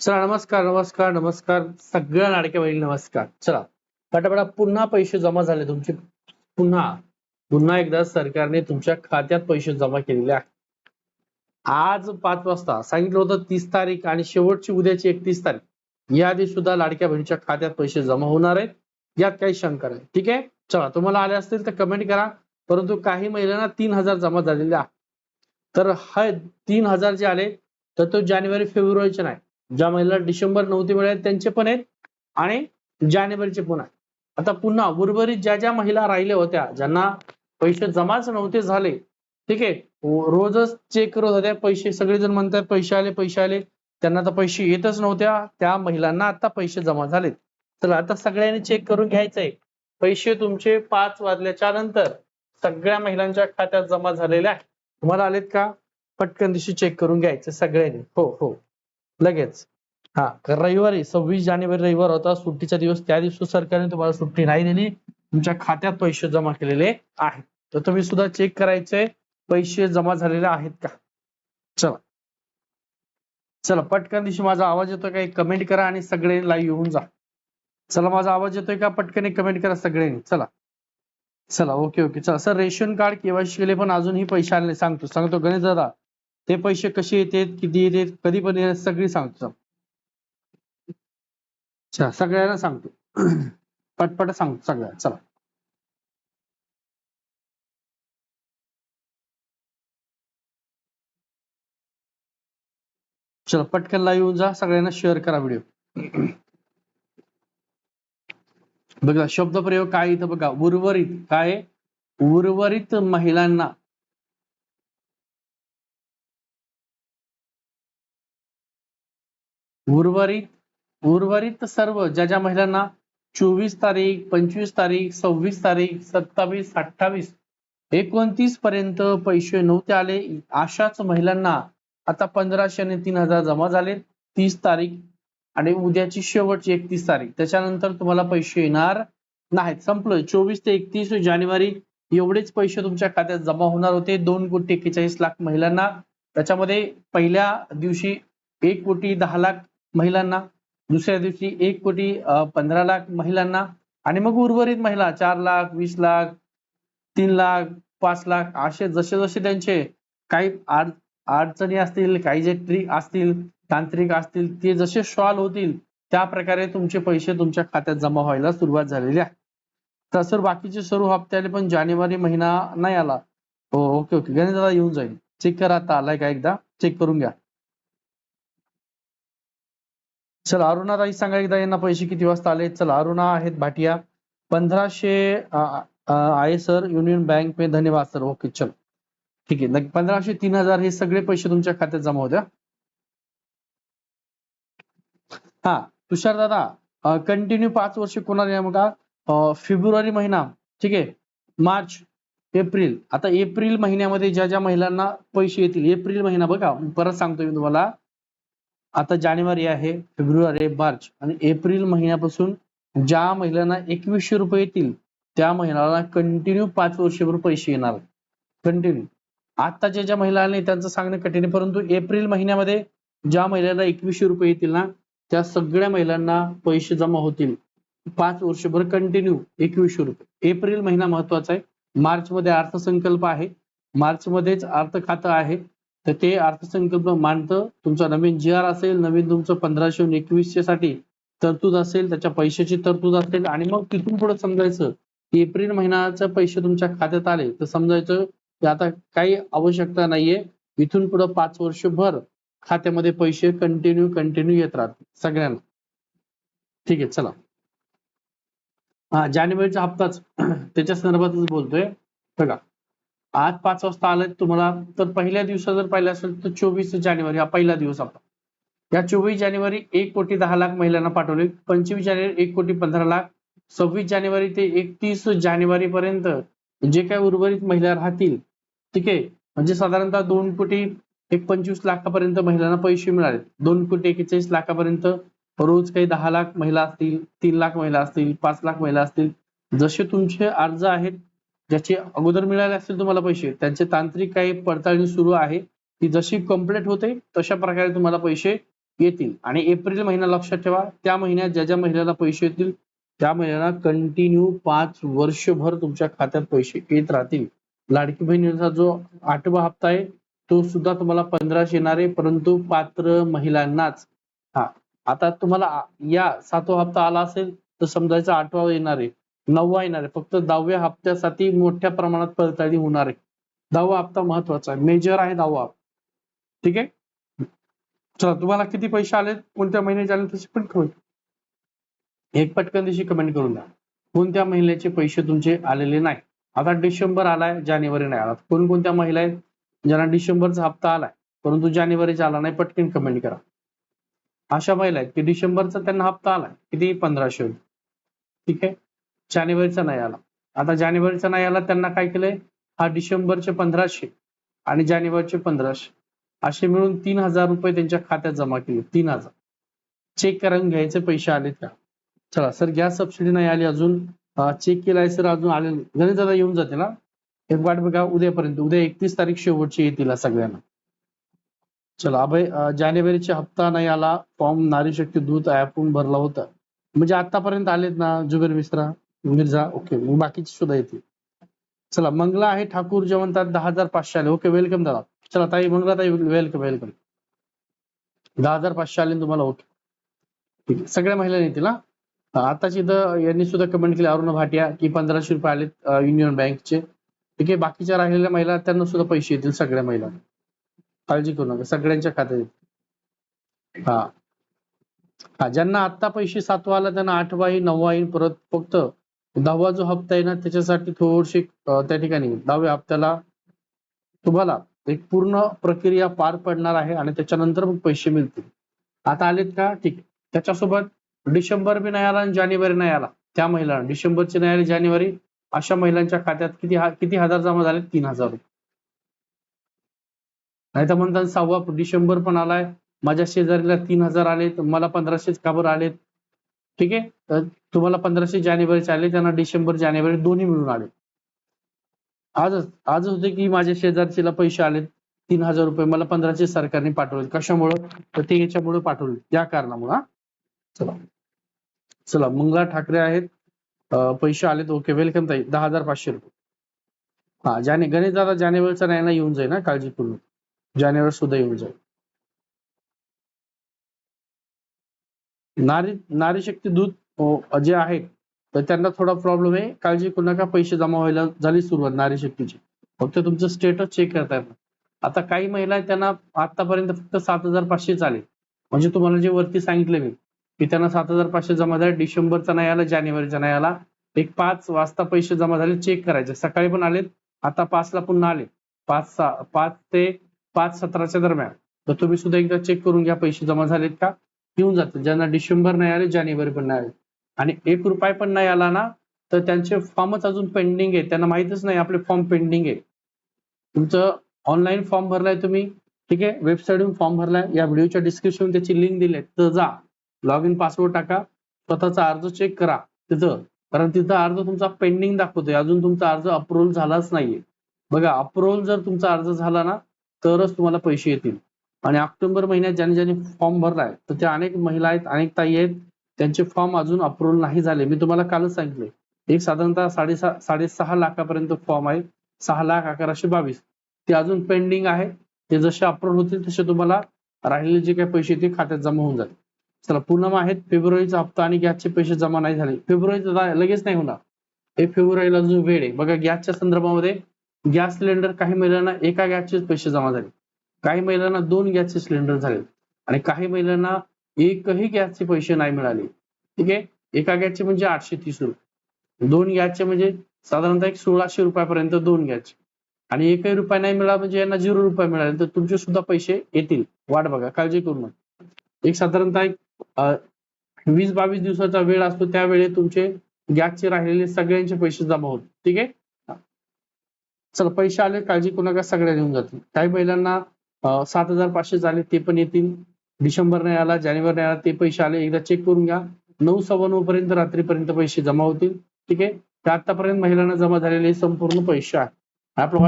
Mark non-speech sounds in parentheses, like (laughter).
चला नमस्कार नमस्कार नमस्कार. सगळ्या लाडक्या बहिणी नमस्कार. चला पटापटा पुन्हा पैसे जमा झाले तुमचे. पुन्हा पुन्हा एकदा सरकारने तुमच्या खात्यात पैसे जमा केलेले आहेत. आज पाच वाजता सांगितलं होतं तीस तारीख आणि शेवटची उद्याची एकतीस तारीख. या आधी सुद्धा लाडक्या बहिणीच्या खात्यात पैसे जमा होणार आहेत. यात काही शंका नाही. ठीक आहे? चला तुम्हाला आले असतील तर कमेंट करा. परंतु काही महिलांना तीन हजार जमा झालेले आहेत. तर हे तीन हजार जे आले तर तो जानेवारी फेब्रुवारीचे नाही. ज्या महिला डिसेंबर नव्हती मिळाले त्यांचे पण आहेत आणि जानेवारीचे पण आहेत. आता पुन्हा उर्वरित ज्या ज्या महिला राहिल्या होत्या ज्यांना पैसे जमाच नव्हते झाले ठीक आहे रोजच चेक करत होत्या पैसे सगळेजण म्हणतात पैसे आले पैसे आले त्यांना तर पैसे येतच नव्हत्या त्या महिलांना आता पैसे जमा झालेत. चला आता सगळ्यांनी चेक करून घ्यायचंय. पैसे तुमचे पाच वाजल्याच्या नंतर सगळ्या महिलांच्या खात्यात जमा झालेल्या आहे तुम्हाला आलेत का? पटकन दिवशी चेक करून घ्यायचे सगळ्यांनी. हो हो. लगेच. हा रविवारी सव्वीस जानेवारी रविवार होता. सुट्टीचा दिवस त्या दिवशी सरकारने तुम्हाला सुट्टी नाही दिली. तुमच्या खात्यात पैसे जमा केलेले आहेत तर तुम्ही सुद्धा चेक करायचे. पैसे जमा झालेले आहेत का? चला. चला पटकन दिवशी माझा आवाज येतोय का? एक कमेंट करा आणि सगळे लाईव्ह येऊन जा. चला माझा आवाज येतोय का? पटकन एक कमेंट करा सगळ्यांनी. चला. चला ओके ओके चला. सर रेशन कार्ड केवायसी केले पण अजूनही पैसे आले सांगतो सांगतो गणेश दादा. ते पैसे कसे येतात किती येतात कधी पण येतात सगळी सांगतो. अच्छा सगळ्यांना सांगतो. (clears throat) पटपट सांगतो सगळ्या चला. चला पटकन लाईव्ह येऊन जा सगळ्यांना शेअर करा व्हिडिओ बघा शब्दप्रयोग काय इथं बघा उर्वरित. काय उर्वरित महिलांना. उर्वरित उर्वरित सर्व ज्या ज्या महिलांना चोवीस तारीख पंचवीस तारीख सव्वीस तारीख सत्तावीस अठ्ठावीस एकोणतीस पर्यंत पैसे नव्हते आले. अशाच महिलांना आता पंधराशे आणि तीन हजार जमा झाले. तीस तारीख आणि उद्याची शेवटची एकतीस तारीख. त्याच्यानंतर तुम्हाला पैसे येणार नाहीत. संपलं. चोवीस ते एकतीस जानेवारी एवढेच पैसे तुमच्या खात्यात जमा होणार होते. दोन कोटी एक्केचाळीस लाख महिलांना. त्याच्यामध्ये पहिल्या दिवशी एक कोटी दहा लाख महिलांना दुसऱ्या दिवशी एक कोटी पंधरा लाख महिलांना आणि मग उर्वरित महिला चार लाख वीस लाख तीन लाख पाच लाख असे जसे जसे त्यांचे काही अडचणी असतील काही जे ट्रिक असतील तांत्रिक असतील ते जसे सॉल्व्ह होतील त्या प्रकारे तुमचे पैसे तुमच्या खात्यात जमा व्हायला सुरुवात झालेली आहे. तर सर बाकीचे सर्व हप्ते आले पण जानेवारी महिना नाही आला. हो ओके ओके. गणेश दादा येऊन जाईल. चेक करा आता आलाय का एकदा? चेक करून घ्या. चला अरुणाताई सांगा एकदा यांना पैसे किती वाजता आले चला अरुणा आहेत भाटिया. पंधराशे आहे सर. युनियन बँक मे धन्यवाद सर. ओके चल. ठीक आहे. पंधराशे तीन हजार हे सगळे पैसे तुमच्या खात्यात जमा होत्या हा तुषार दादा कंटिन्यू पाच वर्ष कोणाला मग बघा फेब्रुवारी महिना. ठीक आहे? March April. आता एप्रिल महिन्यामध्ये ज्या ज्या महिलांना पैसे येतील एप्रिल महिना बघा परत सांगतो मी तुम्हाला. आता जानेवारी आहे फेब्रुवारी मार्च आणि एप्रिल महिन्यापासून ज्या महिलांना एकवीसशे रुपये येतील त्या महिलांना कंटिन्यू पाच वर्षभर पैसे येणार. कंटिन्यू आताच्या ज्या महिला आल्या त्यांचं सांगणं कठीण आहे परंतु एप्रिल महिन्यामध्ये ज्या महिलांना एकवीसशे रुपये येतील ना त्या सगळ्या महिलांना पैसे जमा होतील. पाच वर्षभर कंटिन्यू एकवीसशे रुपये. एप्रिल महिना महत्त्वाचा आहे. मार्च मध्ये अर्थसंकल्प आहे. मार्च मध्येच अर्थ खातं आहे. तर ते अर्थसंकल्प मांडतं तुमचा नवीन जी आर असेल नवीन तुमचं पंधराशे एकवीसशे साठी तरतूद असेल त्याच्या पैशाची तरतूद असेल आणि मग तिथून पुढे समजायचं की एप्रिल महिन्याचे पैसे तुमच्या खात्यात आले. तर समजायचं की आता काही आवश्यकता नाहीये. इथून पुढे पाच वर्षभर खात्यामध्ये पैसे कंटिन्यू कंटिन्यू येत राहतील सगळ्यांना. ठीक आहे चला. हा जानेवारीचा हप्ताच. (clears throat) त्याच्या संदर्भातच बोलतोय. बघा. आज पाच वाजता आलं तुम्हाला तर पहिल्या दिवसा जर पाहिलं असेल तर चोवीस जानेवारी हा पहिला दिवस आपला. या चोवीस जानेवारी एक कोटी दहा लाख महिलांना पाठवले. पंचवीस जानेवारी एक कोटी पंधरा लाख. सव्वीस जानेवारी ते एकतीस जानेवारी पर्यंत जे काही उर्वरित महिला राहतील ठीक आहे? म्हणजे साधारणतः दोन कोटी एक पंचवीस लाखापर्यंत महिलांना पैसे मिळाले. दोन कोटी एकेचाळीस लाखापर्यंत रोज काही दहा लाख महिला असतील तीन लाख महिला असतील पाच लाख महिला असतील. जसे तुमचे अर्ज आहेत ज्याचे अगोदर मिळाले असतील तुम्हाला पैसे त्यांचे तांत्रिक काही पडताळणी सुरू आहे. ती जशी कंप्लीट होते तशा प्रकारे तुम्हाला पैसे येतील. आणि एप्रिल महिना लक्षात ठेवा त्या महिन्यात ज्या ज्या महिन्याला पैसे येतील त्या महिन्याला कंटिन्यू पाच वर्षभर तुमच्या खात्यात पैसे येत राहतील. लाडकी बहिणीचा जो आठवा हप्ता आहे तो सुद्धा तुम्हाला पंधराशे येणार आहे परंतु पात्र महिलांनाच. हा आता तुम्हाला या सातवा हप्ता आला असेल तर समजायचा आठवा येणार आहे. नववा येणार आहे. फक्त दहाव्या हप्त्यासाठी मोठ्या प्रमाणात पडताळणी होणार आहे. दहावा हप्ता महत्त्वाचा आहे. मेजर आहे दहावा ठीक आहे? चला तुम्हाला किती पैसे आले कोणत्या महिन्याचे आले तसे पण कमेंट एक पटकन दिवशी कमेंट करून द्या. कोणत्या महिन्याचे पैसे तुमचे आलेले नाही? आता डिसेंबर आलाय जानेवारी नाही आला. कोणकोणत्या महिला आहेत ज्यांना डिसेंबरचा हप्ता आलाय? परंतु जानेवारीचा आला नाही पटकन कमेंट करा. अशा महिला आहेत की डिसेंबरचा त्यांना हप्ता आलाय. किती पंधराशे ठीक आहे? जानेवारीचा नाही आला. आता जानेवारीचा नाही आला त्यांना काय केलंय? हा डिसेंबरचे पंधराशे आणि जानेवारीचे पंधराशे. असे मिळून तीन हजार रुपये त्यांच्या खात्यात जमा केले. तीन हजार. चेक करून घ्यायचे पैसे आलेत का चला सर गॅस सबसिडी नाही आली अजून. चेक केलाय सर अजून आले नाही. गणित दादा येऊन जाते ना एक वाट बघा उद्यापर्यंत. उद्या एकतीस तारीख शेवटची येतील सगळ्यांना. चला अभय अं, जानेवारीचे हप्ता नाही आला. फॉर्म नारी शक्ती दूत ऍपहून भरला होता. म्हणजे आतापर्यंत आलेत ना जुबेर मिश्रा? मिर्झा ओके मग बाकीची सुद्धा येतील चला मंगला आहे ठाकूर जे म्हणतात दहा हजार पाचशे आले. ओके वेलकम दादा. चला ताई मंगला ताई वेलकम वेलकम दहा हजार पाचशे आले तुम्हाला ओके ठीक आहे. सगळ्या महिलांनी येतील हा? आताच इथं यांनी सुद्धा कमेंट केली अरुण भाटिया की पंधराशे रुपये आलेत युनियन बँकचे ठीक आहे बाकीच्या राहिलेल्या महिला त्यांना सुद्धा पैसे येतील सगळ्या महिला काळजी करू नका सगळ्यांच्या खात्यात येतील. हा. हा ज्यांना आता पैसे सातवा आला त्यांना आठवा येईल नववा येईल परत फक्त दहावा जो हप्ता आहे ना त्याच्यासाठी थोडीशी त्या ठिकाणी दहाव्या हप्त्याला तुम्हाला एक पूर्ण प्रक्रिया पार पडणार आहे आणि त्याच्यानंतर मग पैसे मिळतील. आता आलेत का? ठीक. त्याच्यासोबत डिसेंबर बी नाही आला आणि जानेवारी नाही आला. त्या महिलांना डिसेंबरची नाही आली जानेवारी अशा महिलांच्या खात्यात किती हा- किती हजार जमा झाले? तीन हजार रुपये. नाही तर म्हणतात सहावा डिसेंबर पण आलाय. माझ्या शेजारीला तीन हजार आले मला पंधराशेच खबर आलेत. ठीक आहे? तर तुम्हाला पंधराशे जानेवारीचे आले त्यांना डिसेंबर जानेवारी दोन्ही मिळून आले. आजच आजच होते की माझ्या शेजारचीला पैसे आले तीन हजार रुपये. मला पंधराशे सरकारने पाठवले कशामुळं? तर ते याच्यामुळे पाठवले या कारणामुळे चला. चला मंगला ठाकरे आहेत. पैसे आलेत. ओके वेलकम ताई. दहा हजार पाचशे रुपये. हा जाने गणेश दादा जानेवारीचा नाही ना येऊन जाईल ना काळजी करून जानेवारी सुद्धा येऊन जाईल. नारी नारी शक्ती दूत जे आहेत तर त्यांना थोडा प्रॉब्लेम आहे. काळजी करू नका पैसे जमा व्हायला झाली सुरुवात नारी शक्तीची. फक्त तुमचं स्टेटस चेक करता येतं आता काही महिला त्यांना आतापर्यंत फक्त सात हजार पाचशे आले म्हणजे तुम्हाला जे वरती सांगितले मी की त्यांना सात हजार पाचशे जमा झाले डिसेंबरचा नाही आला जानेवारीचा नाही आला. एक पाच वाजता पैसे जमा झाले चेक करायचे. सकाळी पण आलेत आता पाचला पुन्हा आले पाच सहा पाच ते पाच सतराच्या दरम्यान. तर तुम्ही सुद्धा एकदा चेक करून घ्या पैसे जमा झालेत का? येऊन जातात ज्यांना डिसेंबर नाही आले जानेवारी पण नाही आले. आणि एक रुपये पण नाही आला ना तर त्यांचे फॉर्मच अजून पेंडिंग आहे. त्यांना माहितच नाही आपले फॉर्म पेंडिंग आहे. तुमचं ऑनलाईन फॉर्म भरलाय तुम्ही ठीक आहे? वेबसाईटवरून फॉर्म भरलाय. या व्हिडिओच्या डिस्क्रिप्शन त्याची लिंक दिली आहे तर जा लॉग इन पासवर्ड टाका स्वतःचा अर्ज चेक करा तिथं. कारण तिथं अर्ज तुमचा पेंडिंग दाखवतोय. अजून तुमचा अर्ज अप्रुव्हल झालाच नाहीये. बघा अप्रुव्हल जर तुमचा अर्ज झाला ना तरच तुम्हाला पैसे येतील. आणि ऑक्टोबर महिन्यात ज्याने ज्याने फॉर्म भरलाय तर त्या अनेक महिला आहेत अनेक ताई आहेत त्यांचे फॉर्म अजून अप्रूव्हल नाही झाले. मी तुम्हाला कालच सांगितले. एक साधारणतः साडेसहा साडेसहा लाखापर्यंत फॉर्म आहे. सहा लाख अकराशे बावीस. ते अजून पेंडिंग आहे. ते जसे अप्रूव्हल होतील तसे तुम्हाला राहिलेले जे काही पैसे ते खात्यात जमा होऊन जातील. चला पूनम आहेत. फेब्रुवारीचा हप्ता आणि गॅसचे पैसे जमा नाही झाले. फेब्रुवारीचा लगेच नाही होणार. हे फेब्रुवारीला जो वेळ आहे. बघा गॅसच्या संदर्भामध्ये गॅस सिलेंडर काही महिलांना एका गॅसचे पैसे जमा झाले. काही महिलांना दोन गॅसचे सिलेंडर झाले आणि काही महिलांना एकही गॅसचे पैसे नाही मिळाले. ठीक आहे? एका गॅसचे म्हणजे आठशे तीस रुपये. दोन गॅसचे म्हणजे साधारणतः एक सोळाशे रुपयापर्यंत दोन गॅसचे आणि एकही रुपया नाही मिळाला म्हणजे यांना झिरो रुपये मिळाले. तर तुमचे सुद्धा पैसे येतील. वाट बघा काळजी करू नका. एक साधारणतः एक वीस बावीस दिवसाचा वेळ असतो त्यावेळी तुमचे गॅसचे राहिलेले सगळ्यांचे पैसे जमा होत ठीक आहे? चला पैसे आले काळजी करू नका सगळ्या येऊन जातील. काही महिलांना सात हजार पाचशे झाले ते पण येतील. डिसेंबर नाही आला जानेवारी नाही आला ते पैसे आले. एकदा चेक करून घ्या. नऊ सव्वा नऊ पर्यंत रात्रीपर्यंत पैसे जमा होतील. ठीक आहे? ते आतापर्यंत महिलांना जमा झालेले संपूर्ण पैसे आहे आपलं